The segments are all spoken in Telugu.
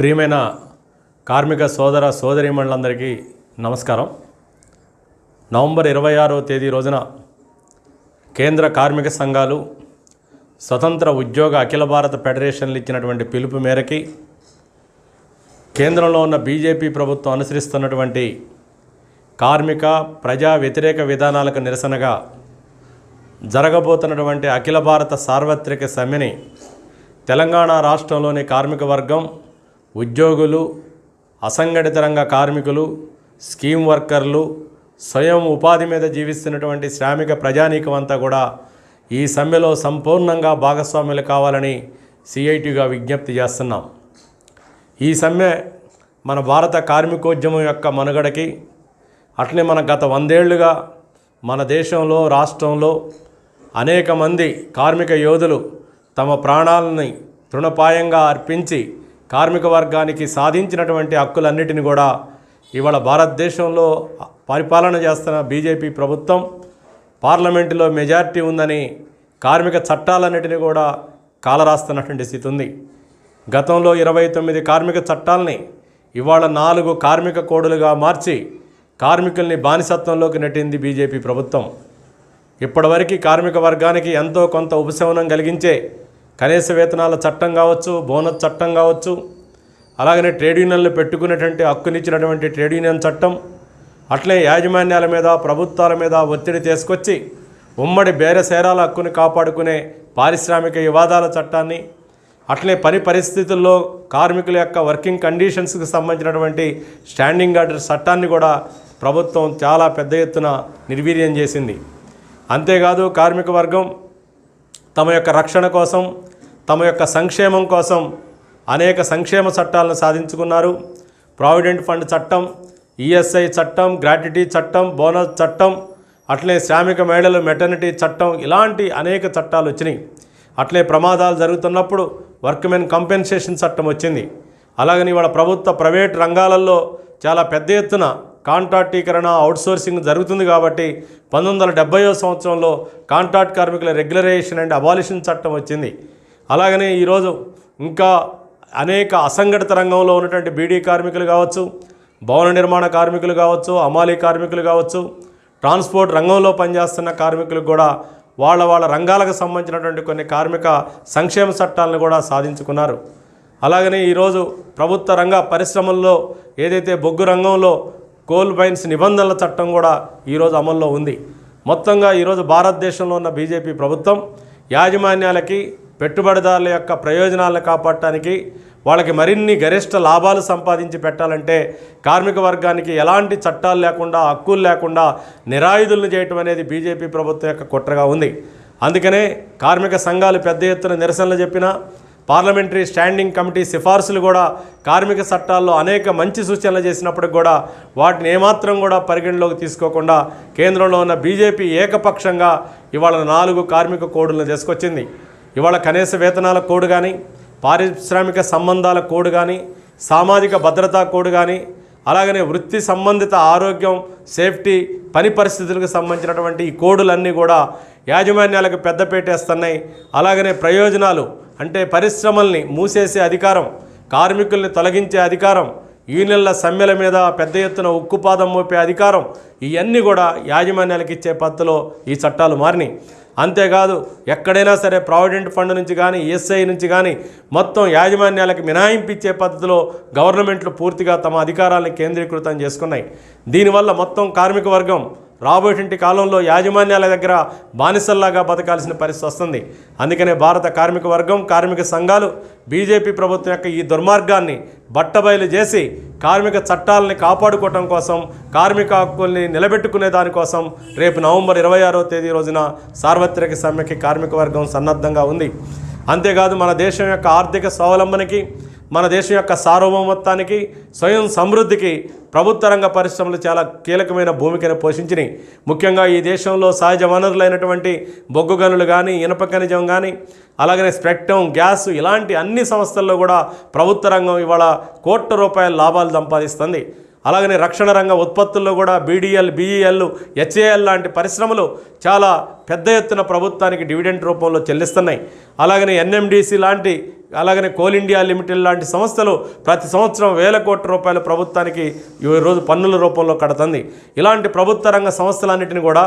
ప్రియమైన కార్మిక సోదర సోదరీమణులందరికీ నమస్కారం. నవంబర్ ఇరవై ఆరో తేదీ రోజున కేంద్ర కార్మిక సంఘాలు స్వతంత్ర ఉద్యోగ అఖిల భారత ఫెడరేషన్లు ఇచ్చినటువంటి పిలుపు మేరకి కేంద్రంలో ఉన్న బీజేపీ ప్రభుత్వం అనుసరిస్తున్నటువంటి కార్మిక ప్రజా వ్యతిరేక విధానాలకు నిరసనగా జరగబోతున్నటువంటి అఖిల భారత సార్వత్రిక సమ్మెని తెలంగాణ రాష్ట్రంలోని కార్మిక వర్గం ఉద్యోగులు అసంఘటిత రంగ కార్మికులు స్కీమ్ వర్కర్లు స్వయం ఉపాధి మీద జీవిస్తున్నటువంటి శ్రామిక ప్రజానీకం అంతా కూడా ఈ సమ్మెలో సంపూర్ణంగా భాగస్వాములు కావాలని సిఐటిగా విజ్ఞప్తి చేస్తున్నాం. ఈ సమ్మె మన భారత కార్మికోద్యమం యొక్క మనుగడకి అట్లే మన గత వందేళ్ళుగా మన దేశంలో రాష్ట్రంలో అనేక మంది కార్మిక యోధులు తమ ప్రాణాలని తృణపాయంగా అర్పించి కార్మిక వర్గానికి సాధించినటువంటి హక్కులన్నిటిని కూడా ఇవాళ భారతదేశంలో పరిపాలన చేస్తున్న బీజేపీ ప్రభుత్వం పార్లమెంటులో మెజారిటీ ఉందని కార్మిక చట్టాలన్నిటిని కూడా కాలరాస్తున్నటువంటి స్థితి ఉంది. గతంలో ఇరవై తొమ్మిది కార్మిక చట్టాలని ఇవాళ నాలుగు కార్మిక కోడులుగా మార్చి కార్మికుల్ని బానిసత్వంలోకి నెట్టింది బీజేపీ ప్రభుత్వం. ఇప్పటివరకు కార్మిక వర్గానికి ఎంతో కొంత ఉపశమనం కలిగించే కనీస వేతనాల చట్టం కావచ్చు బోనస్ చట్టం కావచ్చు అలాగనే ట్రేడ్ యూనియన్లు పెట్టుకునేటువంటి హక్కునిచ్చినటువంటి ట్రేడ్ యూనియన్ చట్టం అట్లే యాజమాన్యాల మీద ప్రభుత్వాల మీద ఒత్తిడి తీసుకొచ్చి ఉమ్మడి బేరసేరాల హక్కుని కాపాడుకునే పారిశ్రామిక వివాదాల చట్టాన్ని అట్లే పని పరిస్థితుల్లో కార్మికుల యొక్క వర్కింగ్ కండిషన్స్కి సంబంధించినటువంటి స్టాండింగ్ ఆర్డర్ చట్టాన్ని కూడా ప్రభుత్వం చాలా పెద్ద ఎత్తున నిర్వీర్యం చేసింది. అంతేకాదు కార్మిక వర్గం తమ యొక్క రక్షణ కోసం తమ యొక్క సంక్షేమం కోసం అనేక సంక్షేమ చట్టాలను సాధించుకున్నారు. ప్రావిడెంట్ ఫండ్ చట్టం ఈఎస్ఐ చట్టం గ్రాట్యుటీ చట్టం బోనస్ చట్టం అట్లే శ్రామిక మహిళలు మెటర్నిటీ చట్టం ఇలాంటి అనేక చట్టాలు వచ్చినాయి. అట్లే ప్రమాదాలు జరుగుతున్నప్పుడు వర్క్మెన్ కంపెన్సేషన్ చట్టం వచ్చింది. అలాగని ఇవాళ ప్రభుత్వ ప్రైవేట్ రంగాలలో చాలా పెద్ద ఎత్తున కాంట్రాక్టీకరణ అవుట్సోర్సింగ్ జరుగుతుంది కాబట్టి పంతొమ్మిది వందల సంవత్సరంలో కాంట్రాక్ట్ కార్మికుల రెగ్యులరైజేషన్ అండ్ అబాలిషన్ చట్టం వచ్చింది. అలాగనే ఈరోజు ఇంకా అనేక అసంఘటిత రంగంలో ఉన్నటువంటి బీడీ కార్మికులు కావచ్చు భవన నిర్మాణ కార్మికులు కావచ్చు అమాలీ కార్మికులు కావచ్చు ట్రాన్స్పోర్ట్ రంగంలో పనిచేస్తున్న కార్మికులకు కూడా వాళ్ళ వాళ్ళ రంగాలకు సంబంధించినటువంటి కొన్ని కార్మిక సంక్షేమ చట్టాలను కూడా సాధించుకున్నారు. అలాగనే ఈరోజు ప్రభుత్వ రంగ పరిశ్రమల్లో ఏదైతే బొగ్గు రంగంలో కోల్ మైన్స్ నిబంధనల చట్టం కూడా ఈరోజు అమల్లో ఉంది. మొత్తంగా ఈరోజు భారతదేశంలో ఉన్న బీజేపీ ప్రభుత్వం యాజమాన్యాలకి పెట్టుబడిదారుల యొక్క ప్రయోజనాలను కాపాడటానికి వాళ్ళకి మరిన్ని గరిష్ట లాభాలు సంపాదించి పెట్టాలంటే కార్మిక వర్గానికి ఎలాంటి చట్టాలు లేకుండా హక్కులు లేకుండా నిరాయుధులను చేయటం అనేది బీజేపీ ప్రభుత్వం యొక్క కుట్రగా ఉంది. అందుకనే కార్మిక సంఘాలు పెద్ద ఎత్తున నిరసనలు చెప్పినా పార్లమెంటరీ స్టాండింగ్ కమిటీ సిఫార్సులు కూడా కార్మిక చట్టాల్లో అనేక మంచి సూచనలు చేసినప్పటికి కూడా వాటిని ఏమాత్రం కూడా పరిగణలోకి తీసుకోకుండా కేంద్రంలో ఉన్న బీజేపీ ఏకపక్షంగా ఇవాళ నాలుగు కార్మిక కోడులను తీసుకొచ్చింది. ఇవాళ కనీస వేతనాల కోడ్ కానీ పారిశ్రామిక సంబంధాల కోడ్ కానీ సామాజిక భద్రతా కోడ్ కానీ అలాగనే వృత్తి సంబంధిత ఆరోగ్యం సేఫ్టీ పని పరిస్థితులకు సంబంధించినటువంటి ఈ కోడులన్నీ కూడా యాజమాన్యాలకు పెద్దపేటేస్తున్నాయి. అలాగనే ప్రయోజనాలు అంటే పరిశ్రమల్ని మూసేసే అధికారం కార్మికుల్ని తొలగించే అధికారం యూనియన్ల సమ్మెల మీద పెద్ద ఎత్తున ఉక్కుపాదం మోపే అధికారం ఇవన్నీ కూడా యాజమాన్యాలకు ఇచ్చే పద్ధతిలో ఈ చట్టాలు మారినాయి. అంతేకాదు ఎక్కడైనా సరే ప్రావిడెంట్ ఫండ్ నుంచి కానీ ఈఎస్ఐ నుంచి కానీ మొత్తం యాజమాన్యాలకు మినహాయింపు ఇచ్చే పద్ధతిలో గవర్నమెంట్లు పూర్తిగా తమ అధికారాలను కేంద్రీకృతం చేసుకున్నాయి. దీనివల్ల మొత్తం కార్మిక వర్గం రాబోయేటువంటి కాలంలో యాజమాన్యాల దగ్గర బానిసల్లాగా బతకాల్సిన పరిస్థితి వస్తుంది. అందుకనే భారత కార్మిక వర్గం కార్మిక సంఘాలు బీజేపీ ప్రభుత్వం యొక్క ఈ దుర్మార్గాన్ని బట్టబయలు చేసి కార్మిక చట్టాలని కాపాడుకోవటం కోసం కార్మిక హక్కుల్ని నిలబెట్టుకునే దానికోసం రేపు నవంబర్ ఇరవై ఆరో తేదీ రోజున సార్వత్రిక సమ్మెకి కార్మిక వర్గం సన్నద్ధంగా ఉంది. అంతేకాదు మన దేశం యొక్క ఆర్థిక స్వావలంబనకి మన దేశం యొక్క సార్వభౌమత్వానికి స్వయం సమృద్ధికి ప్రభుత్వ రంగ పరిశ్రమలు చాలా కీలకమైన భూమికను పోషించినాయి. ముఖ్యంగా ఈ దేశంలో సహజ వనరులైనటువంటి బొగ్గు గనులు కానీ ఇనప ఖనిజం కానీ అలాగనే స్పెక్టం గ్యాస్ ఇలాంటి అన్ని సంస్థల్లో కూడా ప్రభుత్వ రంగం ఇవాళ కోట్ల రూపాయల లాభాలు సంపాదిస్తుంది. అలాగనే రక్షణ రంగ ఉత్పత్తుల్లో కూడా బీడీఎల్ బీఈఎల్ హెచ్ఏఎల్ లాంటి పరిశ్రమలు చాలా పెద్ద ఎత్తున ప్రభుత్వానికి డివిడెంట్ రూపంలో చెల్లిస్తున్నాయి. అలాగనే ఎన్ఎండిసి లాంటి అలాగనే కోల్ ఇండియా లిమిటెడ్ లాంటి సంస్థలు ప్రతి సంవత్సరం వేల కోట్ల రూపాయలు ప్రభుత్వానికి ఈరోజు రోజు పన్నుల రూపంలో కడుతుంది. ఇలాంటి ప్రభుత్వ రంగ సంస్థలన్నిటిని కూడా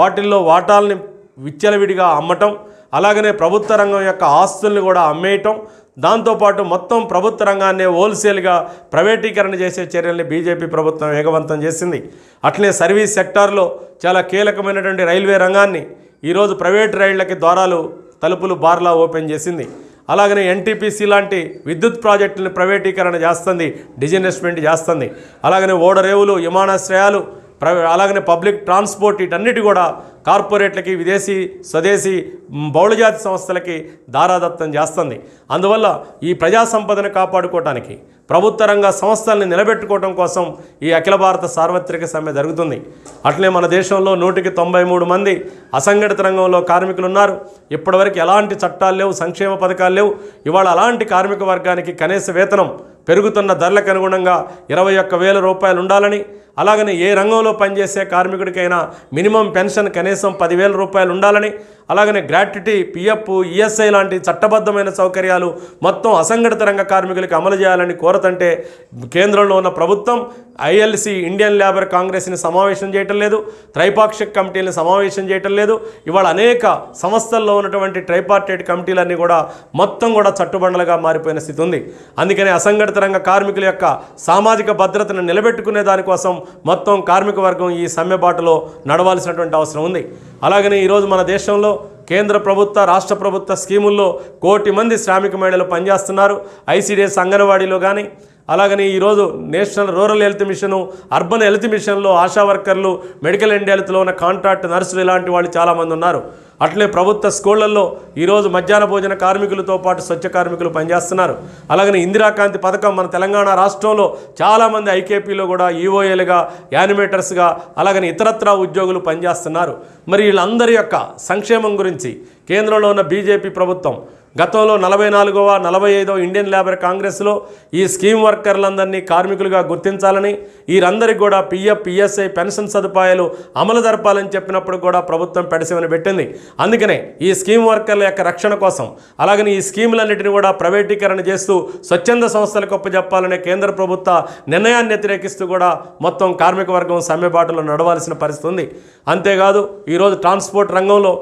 వాటిల్లో వాటాల్ని విచ్చలవిడిగా అమ్మటం అలాగనే ప్రభుత్వ రంగం యొక్క ఆస్తుల్ని కూడా అమ్మేయటం దాంతోపాటు మొత్తం ప్రభుత్వ రంగాన్ని హోల్సేల్గా ప్రైవేటీకరణ చేసే చర్యల్ని బీజేపీ ప్రభుత్వం వేగవంతం చేసింది. అట్లే సర్వీస్ సెక్టార్లో చాలా కీలకమైనటువంటి రైల్వే రంగాన్ని ఈరోజు ప్రైవేట్ రైళ్ళకి ద్వారాలు తలుపులు బార్లా ఓపెన్ చేసింది. అలాగనే ఎన్టీపీసీ లాంటి విద్యుత్ ప్రాజెక్టులను ప్రైవేటీకరణ చేస్తుంది డిజిన్వెస్ట్మెంట్ చేస్తుంది. అలాగనే ఓడరేవులు విమానాశ్రయాలు ప్ర అలాగనే పబ్లిక్ ట్రాన్స్పోర్ట్ వీటన్నిటి కూడా కార్పొరేట్లకి విదేశీ స్వదేశీ బహుళజాతి సంస్థలకి దారాదత్తం చేస్తుంది. అందువల్ల ఈ ప్రజా సంపదను కాపాడుకోవటానికి ప్రభుత్వ రంగ సంస్థల్ని నిలబెట్టుకోవడం కోసం ఈ అఖిల భారత సార్వత్రిక సమ్మె జరుగుతుంది. అట్లే మన దేశంలో నూటికి తొంభై మూడు మంది అసంఘటిత రంగంలో కార్మికులు ఉన్నారు ఇప్పటివరకు ఎలాంటి చట్టాలు లేవు సంక్షేమ పథకాలు లేవు. ఇవాళ అలాంటి కార్మిక వర్గానికి కనీస వేతనం పెరుగుతున్న ధరలకు అనుగుణంగా ఇరవై ఒక్క వేల రూపాయలు ఉండాలని అలాగనే ఏ రంగంలో పనిచేసే కార్మికుడికైనా మినిమం పెన్షన్ కనీసం పదివేల రూపాయలు ఉండాలని అలాగనే గ్రాట్యుటీ పిఎఫ్ ఈఎస్ఐ లాంటి చట్టబద్ధమైన సౌకర్యాలు మొత్తం అసంఘటిత రంగ కార్మికులకు అమలు చేయాలని కోరతంటే కేంద్రంలో ఉన్న ప్రభుత్వం ఐఎల్సి ఇండియన్ లేబర్ కాంగ్రెస్ని సమావేశం చేయటం లేదు త్రైపాక్షిక కమిటీని సమావేశం చేయటం లేదు. ఇవాళ అనేక సంస్థల్లో ఉన్నటువంటి ట్రైపార్టేట్ కమిటీలన్నీ కూడా మొత్తం కూడా చట్టుబండలుగా మారిపోయిన స్థితి ఉంది. అందుకనే అసంఘటిత రంగ కార్మికుల యొక్క సామాజిక భద్రతను నిలబెట్టుకునే దానికోసం మొత్తం కార్మిక వర్గం ఈ సమ్మె బాటలో నడవాల్సినటువంటి అవసరం ఉంది. అలాగనే ఈరోజు మన దేశంలో కేంద్ర ప్రభుత్వ రాష్ట్ర ప్రభుత్వ స్కీముల్లో కోటి మంది శ్రామిక మహిళలు పనిచేస్తున్నారు. ఐసీడీఎస్ అంగన్వాడీలో కానీ అలాగని ఈరోజు national rural health mission urban health మిషన్లో ఆశా వర్కర్లు మెడికల్ అండ్ హెల్త్లో ఉన్న కాంట్రాక్ట్ నర్సులు ఇలాంటి వాళ్ళు చాలామంది ఉన్నారు. అట్లే ప్రభుత్వ స్కూళ్ళలో ఈరోజు మధ్యాహ్న భోజన కార్మికులతో పాటు స్వచ్ఛ కార్మికులు పనిచేస్తున్నారు. అలాగని ఇందిరాకాంతి పథకం మన తెలంగాణ రాష్ట్రంలో చాలామంది ఐకేపీలో కూడా ఈఓఏలుగా యానిమేటర్స్గా అలాగని ఇతరత్రా ఉద్యోగులు పనిచేస్తున్నారు. మరి వీళ్ళందరి యొక్క సంక్షేమం గురించి కేంద్రంలో ఉన్న బీజేపీ ప్రభుత్వం గతంలో నలభై నాలుగవ నలభై ఐదవ ఇండియన్ లేబర్ కాంగ్రెస్లో ఈ స్కీమ్ వర్కర్లందరినీ కార్మికులుగా గుర్తించాలని వీరందరికీ కూడా పిఎఫ్ పిఎస్ఐ పెన్షన్ సదుపాయాలు అమలు జరపాలని చెప్పినప్పుడు కూడా ప్రభుత్వం పెడసమని పెట్టింది. అందుకనే ఈ స్కీమ్ వర్కర్ల యొక్క రక్షణ కోసం అలాగని ఈ స్కీములన్నింటినీ కూడా ప్రైవేటీకరణ చేస్తూ స్వచ్ఛంద సంస్థలకు ఒప్పజెప్పాలనే కేంద్ర ప్రభుత్వ నిర్ణయాన్ని వ్యతిరేకిస్తూ కూడా మొత్తం కార్మిక వర్గం సమ్మెబాటులో నడవాల్సిన పరిస్థితి ఉంది. అంతేకాదు ఈరోజు ట్రాన్స్పోర్ట్ రంగంలో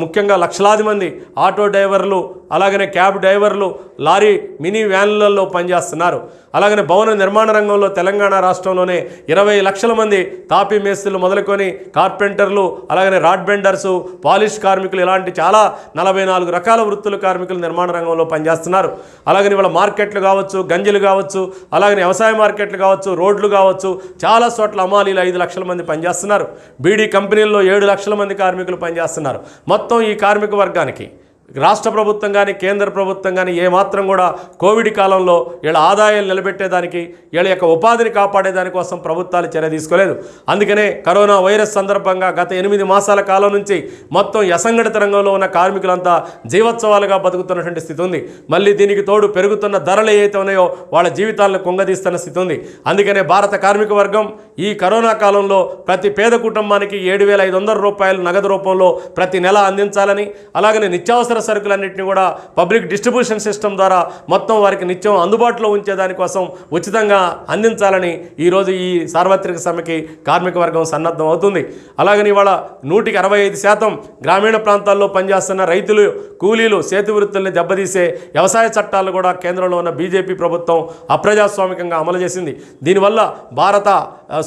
ముఖ్యంగా లక్షలాది మంది ఆటో డ్రైవర్లు అలాగనే క్యాబ్ డ్రైవర్లు లారీ మినీ వ్యాన్లలో పనిచేస్తున్నారు. అలాగనే భవన నిర్మాణ రంగంలో తెలంగాణ రాష్ట్రంలోనే ఇరవై లక్షల మంది తాపీ మేస్తులు మొదలుకొని కార్పెంటర్లు అలాగనే రాడ్ బెండర్సు పాలిష్ కార్మికులు ఇలాంటి చాలా నలభై నాలుగు రకాల వృత్తుల కార్మికులు నిర్మాణ రంగంలో పనిచేస్తున్నారు. అలాగని వాళ్ళ మార్కెట్లు కావచ్చు గంజలు కావచ్చు అలాగనే వ్యవసాయ మార్కెట్లు కావచ్చు రోడ్లు కావచ్చు చాలా చోట్ల అమాలీలు ఐదు లక్షల మంది పనిచేస్తున్నారు. బీడీ కంపెనీల్లో ఏడు లక్షల మంది కార్మికులు పనిచేస్తున్నారు. మొత్తం ఈ కార్మిక వర్గానికి. రాష్ట్ర ప్రభుత్వం కానీ కేంద్ర ప్రభుత్వం కానీ ఏమాత్రం కూడా కోవిడ్ కాలంలో వీళ్ళ ఆదాయాలు నిలబెట్టేదానికి వీళ్ళ యొక్క ఉపాధిని కాపాడేదాని కోసం ప్రభుత్వాలు చర్య తీసుకోలేదు. అందుకనే కరోనా వైరస్ సందర్భంగా గత ఎనిమిది మాసాల కాలం నుంచి మొత్తం అసంఘటిత రంగంలో ఉన్న కార్మికులంతా జీవోత్సవాలుగా బతుకుతున్నటువంటి స్థితి ఉంది మళ్ళీ దీనికి తోడు పెరుగుతున్న ధరలు ఏవైతే ఉన్నాయో వాళ్ళ జీవితాలను కుంగదీస్తున్న స్థితి ఉంది అందుకనే భారత కార్మిక వర్గం ఈ కరోనా కాలంలో ప్రతి పేద కుటుంబానికి ఏడు వేల ఐదు వందల రూపాయలు నగదు రూపంలో ప్రతి నెల అందించాలని అలాగనే నిత్యావసర సరుకులన్నింటినీ కూడా పబ్లిక్ డిస్ట్రిబ్యూషన్ సిస్టమ్ ద్వారా మొత్తం వారికి నిత్యం అందుబాటులో ఉంచే దానికోసం ఉచితంగా అందించాలని ఈరోజు ఈ సార్వత్రిక సమ్మెకి కార్మిక వర్గం సన్నద్ధం అవుతుంది. అలాగని ఇవాళ నూటికి అరవై ఐదు శాతం గ్రామీణ ప్రాంతాల్లో పనిచేస్తున్న రైతులు కూలీలు సేతు వృత్తుల్ని దెబ్బతీసే వ్యవసాయ చట్టాలు కూడా కేంద్రంలో ఉన్న బీజేపీ ప్రభుత్వం అప్రజాస్వామికంగా అమలు చేసింది. దీనివల్ల భారత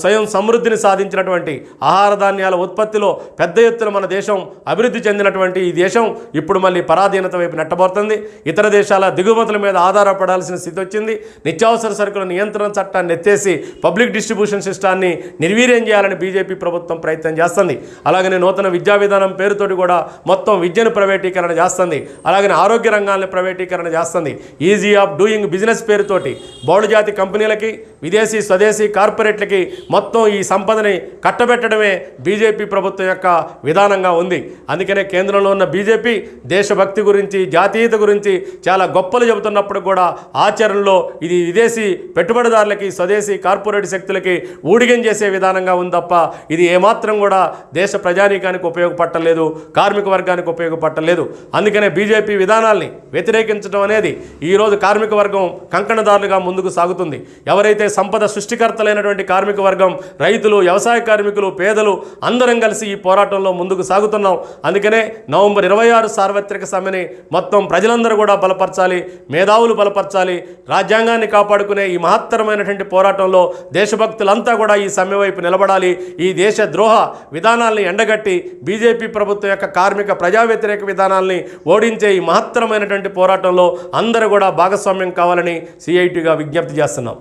స్వయం సమృద్ధిని సాధించినటువంటి ఆహార ధాన్యాల ఉత్పత్తిలో పెద్ద ఎత్తున మన దేశం అభివృద్ధి చెందినటువంటి ఈ దేశం ఇప్పుడు మళ్ళీ పరాధీనత వైపు నెట్టబడుతుంది ఇతర దేశాల దిగుమతుల మీద ఆధారపడాల్సిన స్థితి వచ్చింది. నిత్యావసర సరుకుల నియంత్రణ చట్టాన్ని ఎత్తేసి పబ్లిక్ డిస్ట్రిబ్యూషన్ సిస్టాన్ని నిర్వీర్యం చేయాలని బీజేపీ ప్రభుత్వం ప్రయత్నం చేస్తుంది. అలాగనే నూతన విద్యా విధానం పేరుతోటి కూడా మొత్తం విద్యను ప్రైవేటీకరణ చేస్తుంది. అలాగనే ఆరోగ్య రంగాన్ని ప్రైవేటీకరణ చేస్తుంది. ఈజీ ఆఫ్ డూయింగ్ బిజినెస్ పేరుతోటి బహుళజాతి కంపెనీలకి విదేశీ స్వదేశీ కార్పొరేట్లకి మొత్తం ఈ సంపదని కట్టబెట్టడమే బీజేపీ ప్రభుత్వం యొక్క విధానంగా ఉంది. అందుకనే కేంద్రంలో ఉన్న బీజేపీ దేశ దేశభక్తి గురించి జాతీయత గురించి చాలా గొప్పలు చెబుతున్నప్పుడు కూడా ఆచరణలో ఇది విదేశీ పెట్టుబడిదారులకి స్వదేశీ కార్పొరేట్ శక్తులకి ఊడిగం చేసే విధానంగా ఉంది తప్ప ఇది ఏమాత్రం కూడా దేశ ప్రజానీకానికి ఉపయోగపట్టలేదు కార్మిక వర్గానికి ఉపయోగపట్టలేదు అందుకనే బీజేపీ విధానాల్ని వ్యతిరేకించడం అనేది ఈరోజు కార్మిక వర్గం కంకణదారులుగా ముందుకు సాగుతుంది. ఎవరైతే సంపద సృష్టికర్తలైనటువంటి కార్మిక వర్గం రైతులు వ్యవసాయ కార్మికులు పేదలు అందరం కలిసి ఈ పోరాటంలో ముందుకు సాగుతున్నాం. అందుకనే నవంబర్ ఇరవై ఆరు సార్వత్రిక సమ్మెని మొత్తం ప్రజలందరూ కూడా బలపరచాలి మేధావులు బలపరచాలి రాజ్యాంగాన్ని కాపాడుకునే ఈ మహత్తరమైనటువంటి పోరాటంలో దేశభక్తులంతా కూడా ఈ సమ్మె వైపు నిలబడాలి. ఈ దేశ ద్రోహ విధానాల్ని ఎండగట్టి బీజేపీ ప్రభుత్వం యొక్క కార్మిక ప్రజా వ్యతిరేక విధానాల్ని ఓడించే ఈ మహత్తరమైనటువంటి పోరాటంలో అందరూ కూడా భాగస్వామ్యం కావాలని సిఐటిగా విజ్ఞప్తి చేస్తున్నాం.